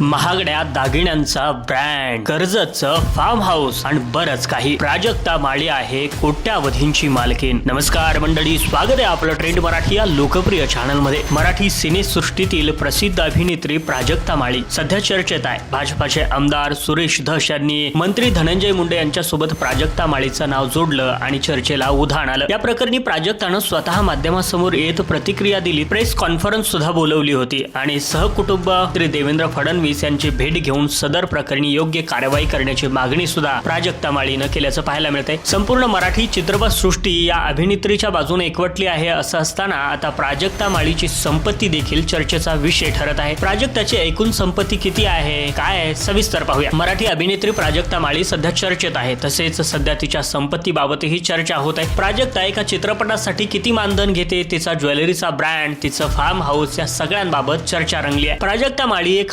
महागड्या दागिन्यांचा ब्रँड कर्जतचं फार्म हाऊस आणि बरंच काही. प्राजक्ता माळी आहे कोट्यावधींची मालकीन नमस्कार मंडळी स्वागत आहे आपलं ट्रेंड मराठी या लोकप्रिय चॅनलमध्ये. मराठी सिनेसृष्टीतील प्रसिद्ध अभिनेत्री प्राजक्ता माळी सध्या चर्चेत आहे. भाजपाचे आमदार सुरेश धस यांनी मंत्री धनंजय मुंडे यांच्यासोबत प्राजक्ता माळीचं नाव जोडलं आणि चर्चेला उधाण आलं. या प्रकरणी प्राजक्तानं स्वतः माध्यमासमोर येत प्रतिक्रिया दिली. प्रेस कॉन्फरन्स सुद्धा बोलवली होती आणि सहकुटुंब श्री देवेंद्र फडणवीस यांची भेट घेऊन सदर प्रकरणी योग्य कारवाई करण्याची मागणी सुद्धा प्राजक्ता माळीनं केल्याचं पाहायला मिळतंय. संपूर्ण मराठी चित्रपट सृष्टी या अभिनेत्रीच्या बाजूने एकवटली आहे असं असताना आता प्राजक्ता माळीची संपत्ती देखील चर्चेचा विषय ठरत आहे. प्राजक्ताची एकूण संपत्ती किती आहे काय आहे सविस्तर पाहूया. मराठी अभिनेत्री प्राजक्ता माळी सध्या चर्चेत आहे. तसेच सध्या तिच्या संपत्तीबाबतही चर्चा होत आहे. प्राजक्ता एका चित्रपटासाठी किती मानधन घेते तिचा ज्वेलरीचा ब्रँड तिचं फार्म हाऊस या सगळ्यांबाबत चर्चा रंगली आहे. प्राजक्ता माळी एक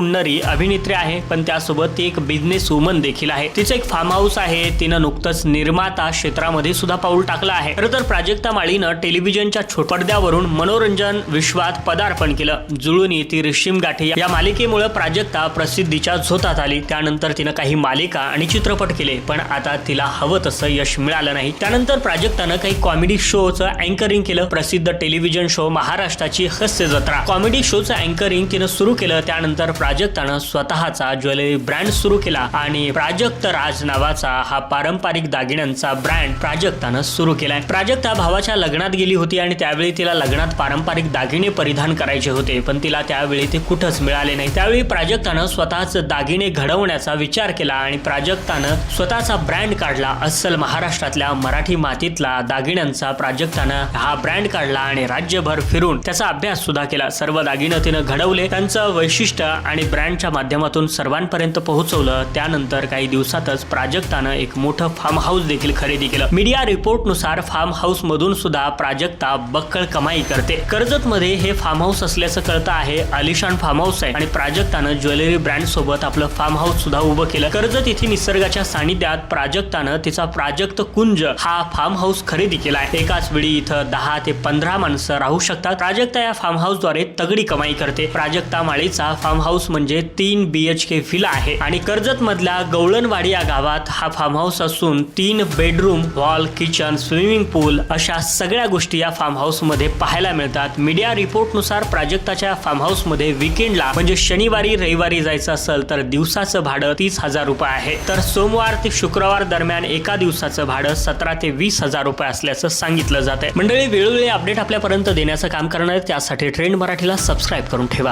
हरखुन्नरी अभिनेत्री आहे पण त्यासोबत ती एक बिझनेस वुमन देखील आहे. तिचं एक फार्म हाऊस आहे तिनं नुकतंच निर्माता क्षेत्रामध्ये सुद्धा पाऊल टाकलं आहे. खरं तर प्राजक्ता माळीनं टेलिव्हिजनच्या छोटपडद्यावरून मनोरंजन विश्वात पदार्पण केलं. जुळून ती रिशीम गाठी. या मालिकेमुळे प्राजक्ता प्रसिद्धीच्या झोतात आली. त्यानंतर तिनं काही मालिका आणि चित्रपट केले पण आता तिला हवं तसं यश मिळालं नाही. त्यानंतर प्राजक्तानं काही कॉमेडी शोचं अँकरिंग केलं. प्रसिद्ध टेलिव्हिजन शो महाराष्ट्राची हास्य जत्रा. कॉमेडी शोचं अँकरिंग तिनं सुरू केलं. त्यानंतर प्राजक्तानं स्वतःचा ज्वेलरी ब्रँड सुरू केला आणि प्राजक्त राज नावाचा हा पारंपरिक दागिन्यांचा ब्रँड प्राजक्तानं सुरू केलाय. प्राजक्ता भावाच्या लग्नात गेली होती आणि त्यावेळी तिला लग्नात पारंपरिक दागिने परिधान करायचे होते पण तिला त्यावेळी ते कुठंच मिळाले नाही. त्यावेळी प्राजक्तानं स्वतःच दागिने घडवण्याचा विचार केला आणि प्राजक्तानं स्वतःचा ब्रँड काढला. अस्सल महाराष्ट्रातल्या मराठी मातीतला दागिन्यांचा प्राजक्तानं हा ब्रँड काढला आणि राज्यभर फिरून त्याचा अभ्यास सुद्धा केला. सर्व दागिनं तिनं घडवले. त्यांचं वैशिष्ट्य आणि ब्रँडच्या माध्यमातून सर्वांपर्यंत पोहोचवलं त्यानंतर काही दिवसातच प्राजक्तानं एक मोठं फार्म हाऊस देखील खरेदी केलं. मीडिया रिपोर्टनुसार फार्म हाऊस मधून सुद्धा प्राजक्ता बक्कळ कमाई करते. कर्जत मध्ये हे फार्म हाऊस असल्याचं कळतं आहे. आलिशान फार्म हाऊस आहे. आणि प्राजक्तानं ज्वेलरी ब्रँड सोबत आपलं फार्म हाऊस सुद्धा उभं केलं. कर्जत इथे निसर्गाच्या सानिध्यात प्राजक्तानं तिचा प्राजक्त कुंज हा फार्म हाऊस खरेदी केलाय एकाच वेळी इथं दहा ते पंधरा माणसं राहू शकतात. प्राजक्ता या फार्म हाऊसद्वारे तगडी कमाई करते. प्राजक्ता माळीचा फार्म हाऊस म्हणजे तीन बी एच के व्हिला आहे. आणि कर्जत मधल्या गवळणवाडी या गावात हा फार्म हाऊस असून तीन bedroom hall kitchen swimming pool अशा सगळ्या गोष्टी या फार्म हाऊसमध्ये पाहायला मिळतात. मीडिया रिपोर्टनुसार प्राजक्ताच्या फार्म हाऊसमध्ये विकेंडला म्हणजे शनिवारी रविवारी जायचं असेल तर दिवसाचं भाडं तीस हजार रुपये आहे. तर सोमवार ते शुक्रवार दरम्यान एका दिवसाचं भाडं सतरा ते वीस हजार रुपये असल्याचं सांगितलं जात आहे मंडळी वेळोवेळी अपडेट आपल्यापर्यंत देण्याचं काम करणार त्यासाठी ट्रेंड मराठीला सबस्क्राईब करून ठेवा.